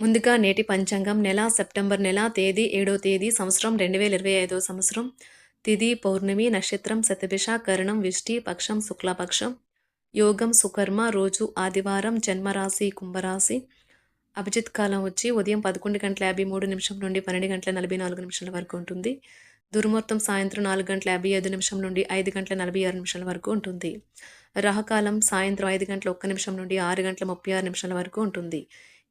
ముందుగా నేటి పంచాంగం నెల సెప్టెంబర్ నెల తేదీ ఏడో తేదీ సంవత్సరం రెండు వేల ఇరవై ఐదో సంవత్సరం. తిథి పౌర్ణమి నక్షత్రం శతభిష కరణం విష్టి పక్షం శుక్లపక్షం. యోగం సుకర్మ రోజు ఆదివారం జన్మరాశి కుంభరాశి. అభిజిత్ కాలం వచ్చి ఉదయం పదకొండు గంటల యాభై మూడు నిమిషం నుండి పన్నెండు గంటల నలభై నాలుగు నిమిషాల వరకు ఉంటుంది. దుర్ముహూర్తం సాయంత్రం నాలుగు గంటల యాభై ఐదు నిమిషం నుండి ఐదు గంటల నలభై ఆరు నిమిషాల వరకు ఉంటుంది. రాహకాలం సాయంత్రం ఐదు గంటల ఒక్క నిమిషం నుండి ఆరు గంటల ముప్పై ఆరు నిమిషాల వరకు ఉంటుంది.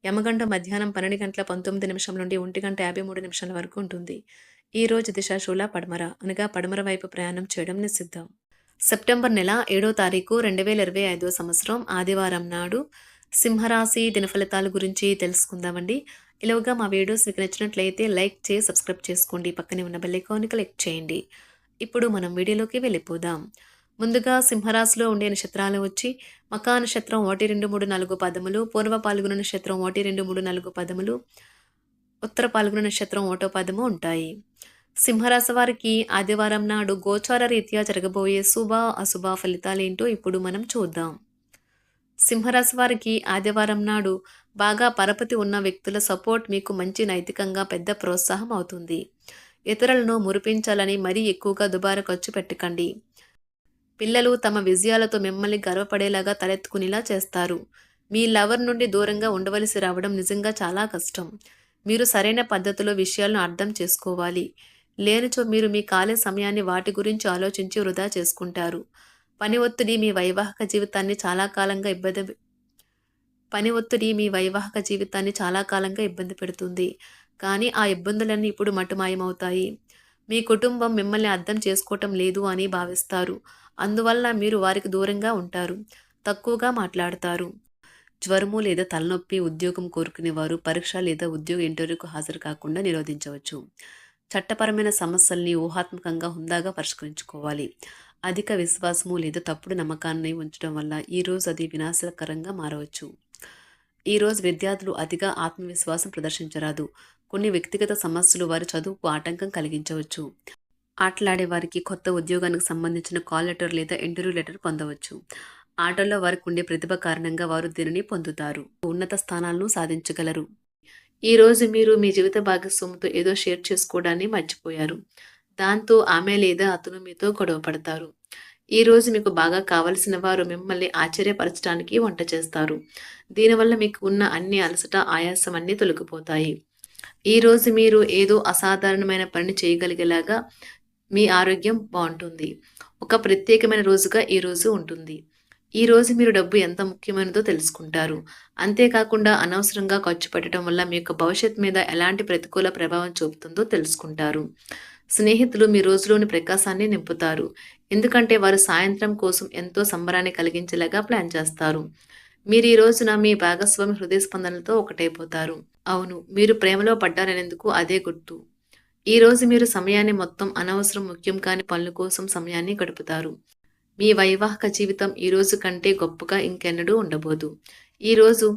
యమగంట మధ్యాహ్నం పన్నెండు గంటల పంతొమ్మిది నిమిషం నుండి ఒంటి గంట యాభై మూడు నిమిషాల వరకు ఉంటుంది. ఈ రోజు దిశ శూల పడమర అనగా పడమర వైపు ప్రయాణం చేయడం నిషిద్ధం. సెప్టెంబర్ నెల ఏడో తారీఖు రెండు వేల ఇరవై ఐదో సంవత్సరం ఆదివారం నాడు సింహరాశి దినఫలితాల గురించి తెలుసుకుందామండి. ఇలాగా మా వీడియోస్ మీకు నచ్చినట్లయితే లైక్ చేసి సబ్స్క్రైబ్ చేసుకోండి. పక్కనే ఉన్న బెల్ ఐకాన్ని క్లిక్ చేయండి. ఇప్పుడు మనం వీడియోలోకి వెళ్ళిపోదాం. ముందుగా సింహరాశిలో ఉండే నక్షత్రాలు వచ్చి మకా నక్షత్రం ఒకటి రెండు మూడు నాలుగు పదములు పూర్వ పాల్గొన నక్షత్రం ఒకటి రెండు మూడు నాలుగు పదములు ఉత్తర పాల్గొన నక్షత్రం ఒకటో పదము ఉంటాయి. సింహరాశి వారికి ఆదివారం నాడు గోచార రీత్యా జరగబోయే శుభ అశుభ ఫలితాలేంటో ఇప్పుడు మనం చూద్దాం. సింహరాశి వారికి ఆదివారం నాడు బాగా పరపతి ఉన్న వ్యక్తుల సపోర్ట్ మీకు మంచి నైతికంగా పెద్ద ప్రోత్సాహం అవుతుంది. ఇతరులను మురిపించాలని మరీ ఎక్కువగా దుబారా ఖర్చు పెట్టకండి. పిల్లలు తమ విజయాలతో మిమ్మల్ని గర్వపడేలాగా తలెత్తుకునేలా చేస్తారు. మీ లవర్ నుండి దూరంగా ఉండవలసి రావడం నిజంగా చాలా కష్టం. మీరు సరైన పద్ధతిలో విషయాలను అర్థం చేసుకోవాలి. లేనిచో మీరు మీ ఖాళీ సమయాన్ని వాటి గురించి ఆలోచించి వృధా చేసుకుంటారు. పని ఒత్తిడి మీ వైవాహిక జీవితాన్ని చాలా కాలంగా ఇబ్బంది పని ఒత్తిడి మీ వైవాహిక జీవితాన్ని చాలా కాలంగా ఇబ్బంది పెడుతుంది. కానీ ఆ ఇబ్బందులన్నీ ఇప్పుడు మటుమాయమవుతాయి. మీ కుటుంబం మిమ్మల్ని అర్థం చేసుకోవటం లేదు అని భావిస్తారు. అందువల్ల మీరు వారికి దూరంగా ఉంటారు తక్కువగా మాట్లాడతారు. జ్వరము లేదా తలనొప్పి ఉద్యోగం కోరుకునేవారు పరీక్ష లేదా ఉద్యోగ ఇంటర్వ్యూకు హాజరు కాకుండా నిరోధించవచ్చు. చట్టపరమైన సమస్యల్ని ఊహాత్మకంగా హుందాగా పరిష్కరించుకోవాలి. అధిక విశ్వాసము లేదా తప్పుడు నమ్మకాన్ని ఉంచడం వల్ల ఈరోజు అది వినాశకరంగా మారవచ్చు. ఈరోజు విద్యార్థులు అతిగా ఆత్మవిశ్వాసం ప్రదర్శించరాదు. కొన్ని వ్యక్తిగత సమస్యలు వారి చదువుకు ఆటంకం కలిగించవచ్చు. ఆటలాడే వారికి కొత్త ఉద్యోగానికి సంబంధించిన కాల్ లెటర్ లేదా ఇంటర్వ్యూ లెటర్ పొందవచ్చు. ఆటల్లో వారికి ఉండే ప్రతిభ కారణంగా వారు దీనిని పొందుతారు. ఉన్నత స్థానాలను సాధించగలరు. ఈ రోజు మీరు మీ జీవిత భాగస్వామితో ఏదో షేర్ చేసుకోవడాన్ని మర్చిపోయారు. దాంతో ఆమె లేదా అతను మీతో గొడవ పడతారు. ఈరోజు మీకు బాగా కావలసిన వారు మిమ్మల్ని ఆశ్చర్యపరచడానికి వంట చేస్తారు. దీనివల్ల మీకు ఉన్న అన్ని అలసట ఆయాసం అన్నీ తొలగిపోతాయి. ఈ రోజు మీరు ఏదో అసాధారణమైన పని చేయగలిగేలాగా మీ ఆరోగ్యం బాగుంటుంది. ఒక ప్రత్యేకమైన రోజుగా ఈ రోజు ఉంటుంది. ఈ రోజు మీరు డబ్బు ఎంత ముఖ్యమైనదో తెలుసుకుంటారు. అంతేకాకుండా అనవసరంగా ఖర్చు పెట్టడం వల్ల మీ యొక్క భవిష్యత్ మీద ఎలాంటి ప్రతికూల ప్రభావం చూపుతుందో తెలుసుకుంటారు. స్నేహితులు మీ రోజులోని ప్రకాశాన్ని నింపుతారు. ఎందుకంటే వారు సాయంత్రం కోసం ఎంతో సంబరాన్ని కలిగించేలాగా ప్లాన్ చేస్తారు. మీరు ఈ రోజున మీ భాగస్వామి హృదయ స్పందనలతో ఒకటైపోతారు. అవును మీరు ప్రేమలో పడ్డారనేందుకు అదే గుర్తు. ఈ రోజు మీరు సమయాన్ని మొత్తం అనవసరం ముఖ్యం కాని పనుల కోసం సమయాన్ని గడుపుతారు. మీ వైవాహిక జీవితం ఈ రోజు కంటే గొప్పగా ఇంకెన్నడూ ఉండబోదు. ఈ రోజు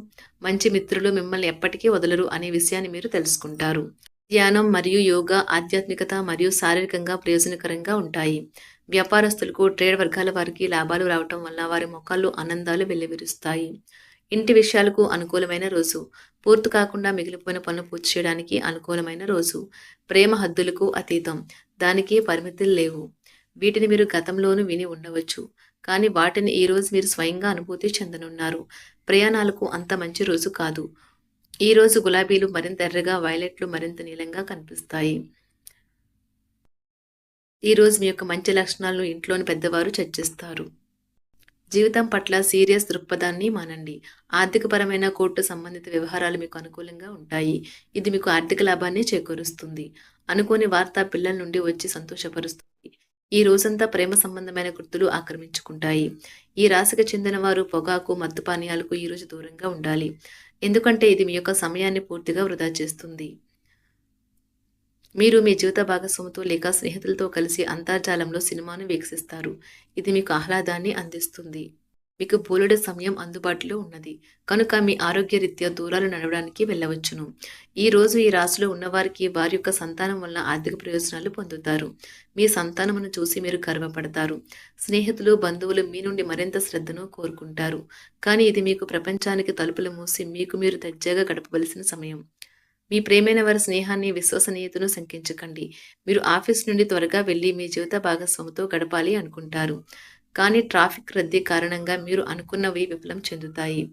మంచి మిత్రులు మిమ్మల్ని ఎప్పటికీ వదలరు అనే విషయాన్ని మీరు తెలుసుకుంటారు. ధ్యానం మరియు యోగా ఆధ్యాత్మికత మరియు శారీరకంగా ప్రయోజనకరంగా ఉంటాయి. వ్యాపారస్తులకు ట్రేడ్ వర్గాల వారికి లాభాలు రావటం వల్ల వారి మొక్కల్లో ఆనందాలు వెల్లివిరుస్తాయి. ఇంటి విషయాలకు అనుకూలమైన రోజు. పూర్తి కాకుండా మిగిలిపోయిన పనులు పూర్తి చేయడానికి అనుకూలమైన రోజు. ప్రేమ హద్దులకు అతీతం. దానికి పరిమితులు లేవు. వీటిని మీరు గతంలోనూ విని ఉండవచ్చు. కానీ వాటిని ఈ రోజు మీరు స్వయంగా అనుభూతి చెందనున్నారు. ప్రయాణాలకు అంత మంచి రోజు కాదు. ఈ రోజు గులాబీలు మరింత ఎర్రగా వైలెట్లు మరింత నీలంగా కనిపిస్తాయి. ఈ రోజు మీ యొక్క మంచి లక్షణాలను ఇంట్లోని పెద్దవారు చర్చిస్తారు. జీవితం పట్ల సీరియస్ దృక్పథాన్ని మానండి. ఆర్థికపరమైన కోర్టు సంబంధిత వ్యవహారాలు మీకు అనుకూలంగా ఉంటాయి. ఇది మీకు ఆర్థిక లాభాన్ని చేకూరుస్తుంది. అనుకోని వార్త పిల్లల నుండి వచ్చి సంతోషపరుస్తుంది. ఈ రోజంతా ప్రేమ సంబంధమైన గుర్తులు ఆక్రమించుకుంటాయి. ఈ రాశికి చెందిన వారు పొగాకు మత్తు పానీయాలకు ఈ రోజు దూరంగా ఉండాలి. ఎందుకంటే ఇది మీ యొక్క సమయాన్ని పూర్తిగా వృధా చేస్తుంది. మీరు మీ జీవిత భాగస్వామితో లేక స్నేహితులతో కలిసి అంతర్జాలంలో సినిమాను వీక్షిస్తారు. ఇది మీకు ఆహ్లాదాన్ని అందిస్తుంది. మీకు బోలుడే సమయం అందుబాటులో ఉన్నది. కనుక మీ ఆరోగ్యరీత్యా దూరాలు నడవడానికి వెళ్ళవచ్చును. ఈ రోజు ఈ రాశిలో ఉన్నవారికి వారి యొక్క సంతానం వల్ల ఆర్థిక ప్రయోజనాలు పొందుతారు. మీ సంతానమును చూసి మీరు గర్వపడతారు. స్నేహితులు బంధువులు మీ నుండి మరింత శ్రద్ధను కోరుకుంటారు. కానీ ఇది మీకు ప్రపంచానికి తలుపులు మూసి మీకు మీరు దర్జాగా గడపవలసిన సమయం. మీ ప్రేమైన వారి స్నేహాన్ని విశ్వసనీయతను శంకించకండి. మీరు ఆఫీస్ నుండి త్వరగా వెళ్ళి మీ జీవిత భాగస్వామితో గడపాలి అనుకుంటారు. కానీ ట్రాఫిక్ రద్దీ కారణంగా మీరు అనుకున్నవి విఫలం చెందుతాయి.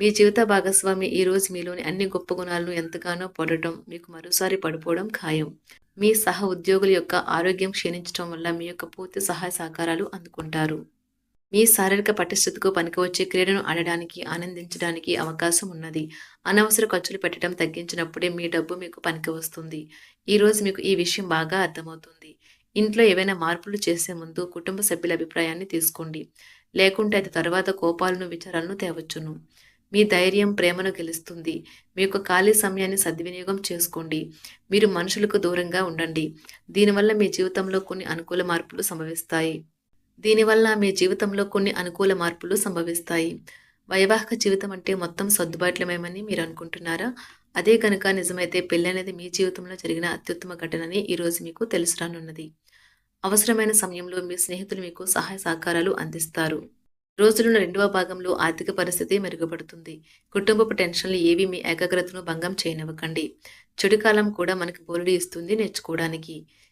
మీ జీవిత భాగస్వామి ఈ రోజు మీలోని అన్ని గొప్ప గుణాలను ఎంతగానో పొడటం మీకు మరోసారి పడిపోవడం ఖాయం. మీ సహ ఉద్యోగుల యొక్క ఆరోగ్యం క్షీణించడం వల్ల మీ యొక్క పూర్తి సహాయ సహకారాలు అందుకుంటారు. మీ శారీరక పటిష్టతకు పనికివచ్చే క్రీడను ఆడడానికి ఆనందించడానికి అవకాశం ఉన్నది. అనవసర ఖర్చులు పెట్టడం తగ్గించినప్పుడే మీ డబ్బు మీకు పనికి వస్తుంది ఈరోజు మీకు ఈ విషయం బాగా అర్థమవుతుంది. ఇంట్లో ఏవైనా మార్పులు చేసే ముందు కుటుంబ సభ్యుల అభిప్రాయాన్ని తీసుకోండి. లేకుంటే అది తర్వాత కోపాలను విచారాలను తేవచ్చును. మీ ధైర్యం ప్రేమను గెలుస్తుంది. మీ యొక్క ఖాళీ సమయాన్ని సద్వినియోగం చేసుకోండి. మీరు మనుషులకు దూరంగా ఉండండి. దీనివల్ల మీ జీవితంలో కొన్ని అనుకూల మార్పులు సంభవిస్తాయి. దీనివల్ల మీ జీవితంలో కొన్ని అనుకూల మార్పులు సంభవిస్తాయి. వైవాహిక జీవితం అంటే మొత్తం సర్దుబాట్లమేమని మీరు అనుకుంటున్నారా? అదే కనుక నిజమైతే పెళ్ళి అనేది మీ జీవితంలో జరిగిన అత్యుత్తమ ఘటనని ఈరోజు మీకు తెలుసు రానున్నది. అవసరమైన సమయంలో మీ స్నేహితులు మీకు సహాయ సహకారాలు అందిస్తారు. రోజులున్న రెండవ భాగంలో ఆర్థిక పరిస్థితి మెరుగుపడుతుంది. కుటుంబపు టెన్షన్లు ఏవి మీ ఏకాగ్రతను భంగం చేయనివ్వకండి. చెడు కాలం కూడా మనకి బోలుడి ఇస్తుంది నేర్చుకోవడానికి.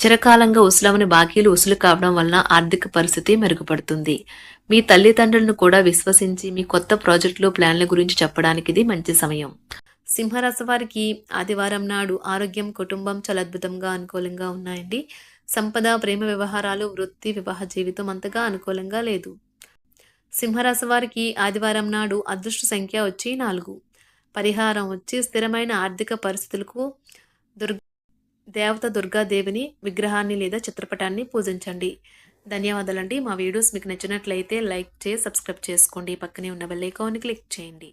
చిరకాలంగా ఉసులవని బాకీలు ఉసులు కావడం వలన ఆర్థిక పరిస్థితి మెరుగుపడుతుంది. మీ తల్లిదండ్రులను కూడా విశ్వసించి మీ కొత్త ప్రాజెక్టులు ప్లాన్ల గురించి చెప్పడానికి ఇది మంచి సమయం. సింహరాశి వారికి ఆదివారం నాడు ఆరోగ్యం కుటుంబం చాలా అద్భుతంగా అనుకూలంగా ఉన్నాయండి. సంపద ప్రేమ వ్యవహారాలు వృత్తి వివాహ జీవితం అంతగా అనుకూలంగా లేదు. సింహరాశి వారికి ఆదివారం నాడు అదృష్ట సంఖ్య వచ్చి నాలుగు. పరిహారం వచ్చి స్థిరమైన ఆర్థిక పరిస్థితులకు దుర్గ దేవత దుర్గాదేవిని విగ్రహాన్ని లేదా చిత్రపటాన్ని పూజించండి. ధన్యవాదాలండి. మా వీడియోస్ మీకు నచ్చినట్లయితే లైక్ చేసి సబ్స్క్రైబ్ చేసుకోండి. పక్కనే ఉన్న బెల్ ఐకాన్ని క్లిక్ చేయండి.